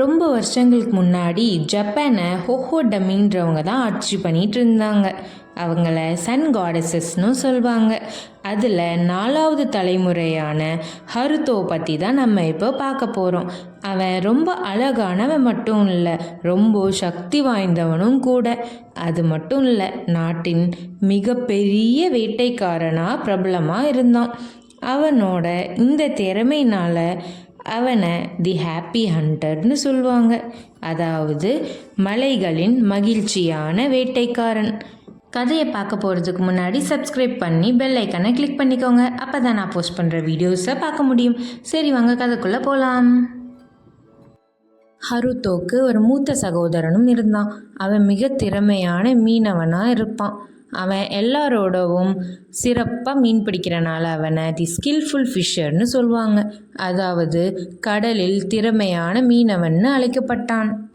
ரொம்ப வருஷங்களுக்கு முன்னாடி ஜப்பானை ஹொஹோடமின்றவங்க தான் ஆட்சி பண்ணிகிட்டு இருந்தாங்க. அவங்கள சன் காடஸஸ்னு சொல்லுவாங்க அதில் நாலாவது தலைமுறையான ஹருத்தோ பற்றி தான் நம்ம இப்போ பார்க்க போகிறோம் அவன் ரொம்ப அழகானவன் மட்டும் இல்லை ரொம்ப சக்தி வாய்ந்தவனும் கூட. அது மட்டும் இல்லை நாட்டின் மிகப்பெரிய வேட்டைக்காரனாக பிரபலமாக இருந்தான். அவனோட இந்த திறமையினால அவனை தி ஹாப்பி ஹண்டர்னு சொல்லுவாங்க. அதாவது மலைகளின் மகிழ்ச்சியான வேட்டைக்காரன். கதையை பார்க்க போகிறதுக்கு முன்னாடி சப்ஸ்கிரைப் பண்ணி பெல் ஐக்கனை கிளிக் பண்ணிக்கோங்க. அப்போ தான் நான் போஸ்ட் பண்ணுற வீடியோஸை பார்க்க முடியும். சரி வாங்க கதைக்குள்ளே போகலாம் ஹருத்தோக்கு ஒரு மூத்த சகோதரனும் இருந்தான். அவன் மிக திறமையான மீனவனாக இருப்பான். அவன் எல்லாரோடவும் சிறப்பாக மீன் பிடிக்கிறனால அவனை தி ஸ்கில்ஃபுல் ஃபிஷர்னு சொல்லுவாங்க. அதாவது கடலில் திறமையான மீனவன்னு அழைக்கப்பட்டான்.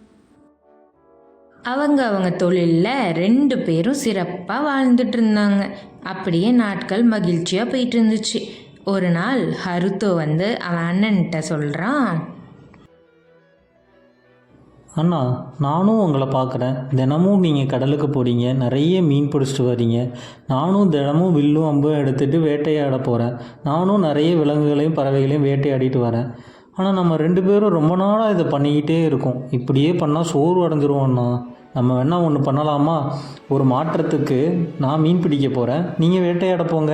அவங்க அவங்க தொழிலில் ரெண்டு பேரும் சிறப்பாக வாழ்ந்துட்டு இருந்தாங்க. அப்படியே நாட்கள் மகிழ்ச்சியாக போயிட்டு இருந்துச்சு. ஒரு நாள் ஹருத்தோ வந்து அவன் அண்ணன்கிட்ட சொல்கிறான் அண்ணா நானும் உங்களை பார்க்குறேன். தினமும் நீங்கள் கடலுக்கு போகிறீங்க நிறைய மீன் பிடிச்சிட்டு வரீங்க நானும் தினமும் வில்லும் அம்பும் எடுத்துகிட்டு வேட்டையாட போகிறேன் நானும் நிறைய விலங்குகளையும் பறவைகளையும் வேட்டையாடிட்டு வரேன். ஆனால் நம்ம ரெண்டு பேரும் ரொம்ப நாளாக இதை பண்ணிக்கிட்டே இருக்கோம். இப்படியே பண்ணால் சோறு அடைஞ்சிருவோம்ண்ணா நம்ம வேணால் ஒன்று பண்ணலாமா? ஒரு மாற்றத்துக்கு நான் மீன் பிடிக்க போகிறேன் நீங்கள் வேட்டையாட போங்க.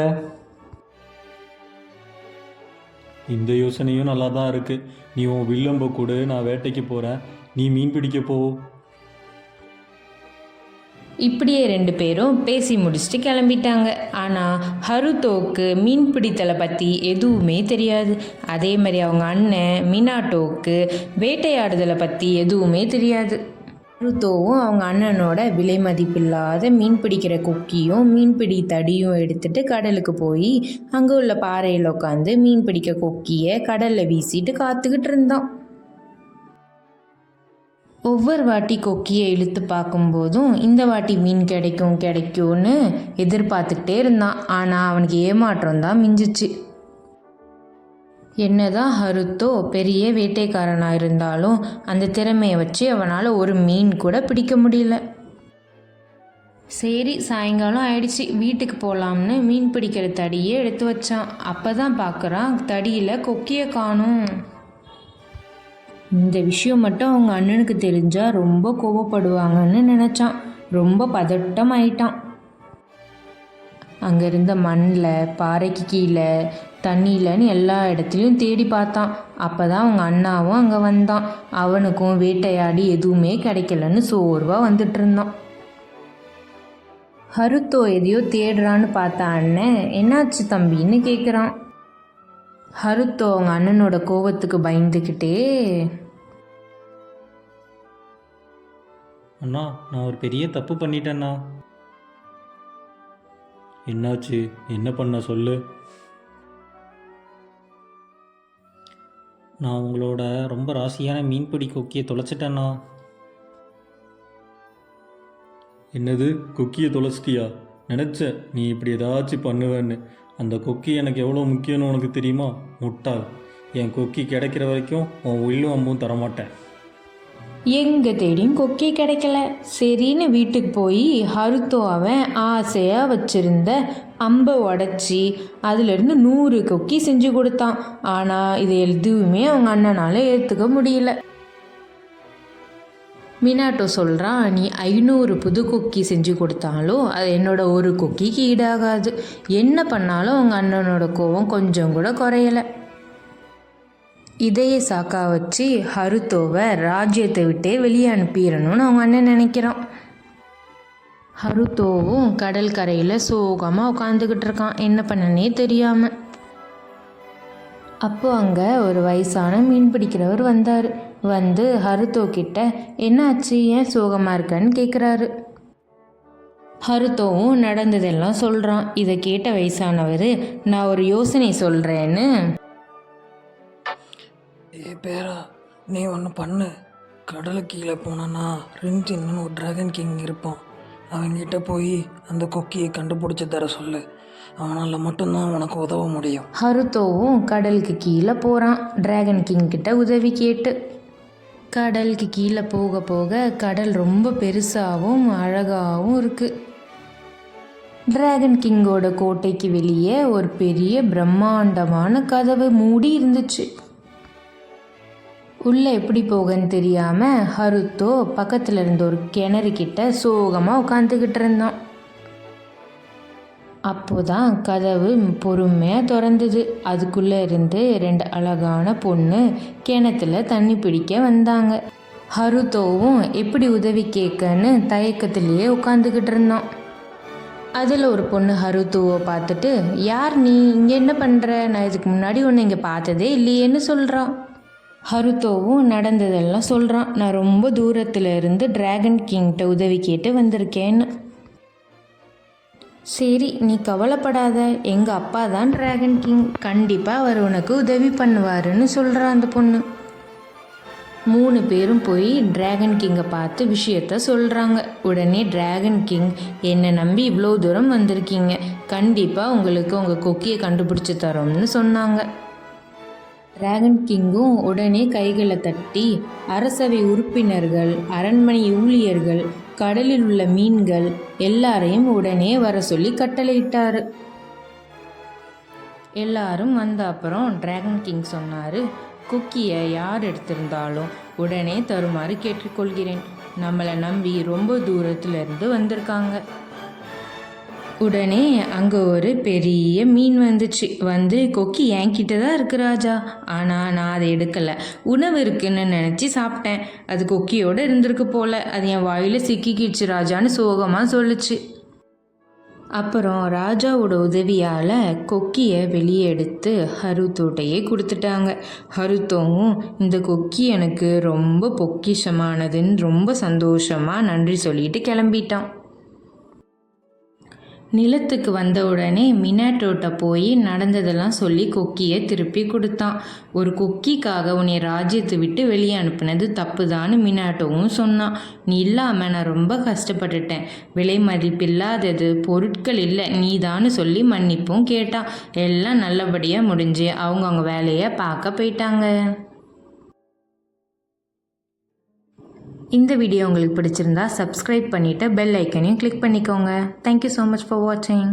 இந்த யோசனையும் நல்லா தான் இருக்குது நீ உன் வில்லம்ப கூட நான் வேட்டைக்கு போகிறேன் நீ மீன் பிடிக்க போ. இப்படியே ரெண்டு பேரும் பேசி முடிச்சுட்டு கிளம்பிட்டாங்க. ஆனால் ஹருத்தோக்கு மீன் பிடித்தலை பற்றி எதுவுமே தெரியாது. அதே மாதிரி அவங்க அண்ணன் மினாட்டோக்கு வேட்டையாடுதலை பற்றி எதுவுமே தெரியாது. ஹருத்தோவும் அவங்க அண்ணனோட விலை மதிப்பில்லாத மீன் பிடிக்கிற கொக்கியும் மீன்பிடி தடியும் எடுத்துட்டு கடலுக்கு போய் அங்கே உள்ள பாறையில் உட்காந்து மீன் பிடிக்க கொக்கியை கடலில் வீசிட்டு காத்துக்கிட்டு இருந்தான். ஒவ்வொரு வாட்டி கொக்கியை இழுத்து பார்க்கும்போதும் இந்த வாட்டி மீன் கிடைக்கும் கிடைக்கும்னு எதிர்பார்த்துக்கிட்டே இருந்தான். ஆனால் அவனுக்கு ஏமாற்றம் தான் மிஞ்சிச்சு. என்னதான் ஹருத்தோ பெரிய வேட்டைக்காரனாக இருந்தாலும் அந்த திறமையை வச்சு அவனால் ஒரு மீன் கூட பிடிக்க முடியல. சரி சாயங்காலம் ஆயிடுச்சு. வீட்டுக்கு போகலாம்னு மீன் பிடிக்கிற தடியை எடுத்து வச்சான். அப்போ தான் பார்க்குறான் தடியில் கொக்கியை காணும். இந்த விஷயம் மட்டும் அவங்க அண்ணனுக்கு தெரிஞ்சால் ரொம்ப கோவப்படுவாங்கன்னு நினச்சான். ரொம்ப பதட்டம் ஆயிட்டான் அங்கே இருந்த மண்ணில் பாறைக்கு கீழே தண்ணியிலன்னு எல்லா இடத்துலையும் தேடி பார்த்தான். அப்போ தான் அவங்க அண்ணாவும் அங்கே வந்தான். அவனுக்கும் வேட்டையாடி எதுவுமே கிடைக்கலன்னு சோர்வாக வந்துட்டு இருந்தான். ஹருத்தோ எதையோ தேடுறான்னு பார்த்த அண்ணன் என்னாச்சு தம்பின்னு கேட்குறான் ஹருத்தோ அவங்க அண்ணனோட கோவத்துக்கு பயந்துக்கிட்டே அண்ணா நான் ஒரு பெரிய தப்பு பண்ணிட்டேண்ணா என்னாச்சு? என்ன பண்ண? சொல்லு. நான் உங்களோட ரொம்ப ராசியான மீன்பிடி கொக்கியை தொலைச்சிட்டேண்ணா என்னது? கொக்கியை தொலைச்சிட்டியா? நினச்சேன் நீ இப்படி ஏதாச்சும் பண்ணுவேன்னு. அந்த கொக்கி எனக்கு எவ்வளோ முக்கியம்னு உனக்கு தெரியுமா? முட்டாள் என் கொக்கி கிடைக்கிற வரைக்கும் உன் உள்ளும் அம்பும் தரமாட்டேன். எங்கே தேடியும் கொக்கி கிடைக்கல. சரின்னு வீட்டுக்கு போய் ஹருத்தோ அவன் ஆசையாக வச்சுருந்த அம்பை உடச்சி அதுலேருந்து நூறு கொக்கி செஞ்சு கொடுத்தான். ஆனால் இது எதுவுமே அவங்க அண்ணனால் ஏற்றுக்க முடியல. மினாட்டோ சொல்கிறான் நீ ஐநூறு புது கொக்கி செஞ்சு கொடுத்தாலும் அது என்னோட ஒரு கொக்கிக்கு ஈடாகாது. என்ன பண்ணாலும் அவங்க அண்ணனோட கோவம் கொஞ்சம் கூட குறையலை. இதய சாக்கா வச்சு ஹருத்தோவை ராஜ்யத்தை விட்டே வெளியே அனுப்பிடணும்னு அவங்க அண்ணன் நினைக்கிறான். ஹருத்தோவும் கடல் கரையில் சோகமாக உட்காந்துக்கிட்டு இருக்கான். என்ன பண்ணனே தெரியாமல் அப்போ அங்கே ஒரு வயசான மீன் பிடிக்கிறவர் வந்தார். வந்து ஹருத்தோ கிட்ட என்னாச்சு? ஏன் சோகமாக இருக்கன்னு கேட்குறாரு ஹருத்தோவும் நடந்ததெல்லாம் சொல்கிறான் இதை கேட்ட வயசானவர் நான் ஒரு யோசனை சொல்கிறேன்னு பேரா நீ ஒன்று பண்ணு. கடலுக்கு கீழே போனான்னா ரின்டின்னு ஒரு டிராகன் கிங் இருப்பான். அவன்கிட்ட போய் அந்த கொக்கியை கண்டுபிடிச்சி தர சொல்லு. அவனால் மட்டும்தான் உனக்கு உதவ முடியும். ஹருத்தோவும் கடலுக்கு கீழே போகிறான் டிராகன் கிங் கிட்ட உதவி கேட்டு. கடலுக்கு கீழே போக போக கடல் ரொம்ப பெருசாகவும் அழகாகவும் இருக்குது டிராகன் கிங்கோட கோட்டைக்கு வெளியே ஒரு பெரிய பிரம்மாண்டமான கதவு மூடி இருந்துச்சு. உள்ளே எப்படி போகன்னு தெரியாமல் ஹருத்தோ பக்கத்தில் இருந்த ஒரு கிணறு கிட்ட சோகமாக உட்காந்துக்கிட்டு இருந்தான். அப்போதான் கதவு பொறுமையாக திறந்தது. அதுக்குள்ளே இருந்து ரெண்டு அழகான பொண்ணு கிணத்துல தண்ணி பிடிக்க வந்தாங்க. ஹருத்தோவும் எப்படி உதவி கேட்கன்னு தயக்கத்திலேயே உட்காந்துக்கிட்டு இருந்தான். அதில் ஒரு பொண்ணு ஹருத்துவை பார்த்துட்டு யார் நீ? இங்கே என்ன பண்ணுற நான் இதுக்கு முன்னாடி ஒன்று இங்கே பார்த்ததே இல்லையேன்னு சொல்கிறான் ஹருத்தோவும் நடந்ததெல்லாம் சொல்கிறான் நான் ரொம்ப தூரத்தில் இருந்து டிராகன் கிங்கிட்ட உதவி கேட்டு வந்திருக்கேன்னு சரி நீ கவலைப்படாத. எங்கள் அப்பா தான் டிராகன் கிங் கண்டிப்பாக அவர் உனக்கு உதவி பண்ணுவாருன்னு சொல்கிறா அந்த பொண்ணு. மூணு பேரும் போய் டிராகன் கிங்கை பார்த்து விஷயத்த சொல்கிறாங்க உடனே டிராகன் கிங் என்னை நம்பி இவ்வளோ தூரம் வந்திருக்கீங்க. கண்டிப்பாக உங்களுக்கு உங்கள் கொக்கியை கண்டுபிடிச்சி தரோம்னு சொன்னாங்க. டிராகன் கிங்கும் உடனே கைகளை தட்டி அரசவை உறுப்பினர்கள் அரண்மனை ஊழியர்கள் கடலில் உள்ள மீன்கள் எல்லாரையும் உடனே வர சொல்லி கட்டளையிட்டார். எல்லாரும் வந்த அப்புறம் டிராகன் கிங் சொன்னார் குக்கியை யார் எடுத்திருந்தாலும் உடனே தருமாறு கேட்டுக்கொள்கிறேன். நம்மளை நம்பி ரொம்ப தூரத்துலேருந்து வந்திருக்காங்க. உடனே அங்கே ஒரு பெரிய மீன் வந்துச்சு. வந்து கொக்கி என்கிட்ட தான் இருக்கு ராஜா. ஆனால் நான் அதை எடுக்கலை. உணவு இருக்குன்னு நினச்சி சாப்பிட்டேன். அது கொக்கியோடு இருந்திருக்கு போல. அது என் வாயில் சிக்கிக்கிடுச்சு ராஜான்னு சோகமாக சொல்லுச்சு. அப்புறம் ராஜாவோட உதவியால் கொக்கியை வெளியே எடுத்து ஹருத்தோட்டையே கொடுத்துட்டாங்க. ஹருத்தோவும் இந்த கொக்கி எனக்கு ரொம்ப பொக்கிஷமானதுன்னு ரொம்ப சந்தோஷமாக நன்றி சொல்லிட்டு கிளம்பிட்டான். நிலத்துக்கு வந்த உடனே மினாட்டோட்ட போய் நடந்ததெல்லாம் சொல்லி கொக்கியை திருப்பி கொடுத்தான். ஒரு கொக்கிக்காக உன்னை ராஜ்யத்தை விட்டு வெளியே அனுப்புனது தப்புதான்னு மினாட்டோவும் சொன்னான். நீ இல்லாமல் நான் ரொம்ப கஷ்டப்பட்டுட்டேன். விலை மதிப்பில்லாதது பொருட்கள் இல்லை. நீ நீதான்னு சொல்லி மன்னிப்பும் கேட்டான். எல்லாம் நல்லபடியாக முடிஞ்சு அவங்கவுங்க வேலையை பார்க்க போயிட்டாங்க. இந்த வீடியோ உங்களுக்கு பிடிச்சிருந்தா சப்ஸ்கிரைப் பண்ணிவிட்டு பெல் ஐக்கனையும் கிளிக் பண்ணிக்கோங்க. தேங்க்யூ ஸோ மச் ஃபார் வாட்சிங்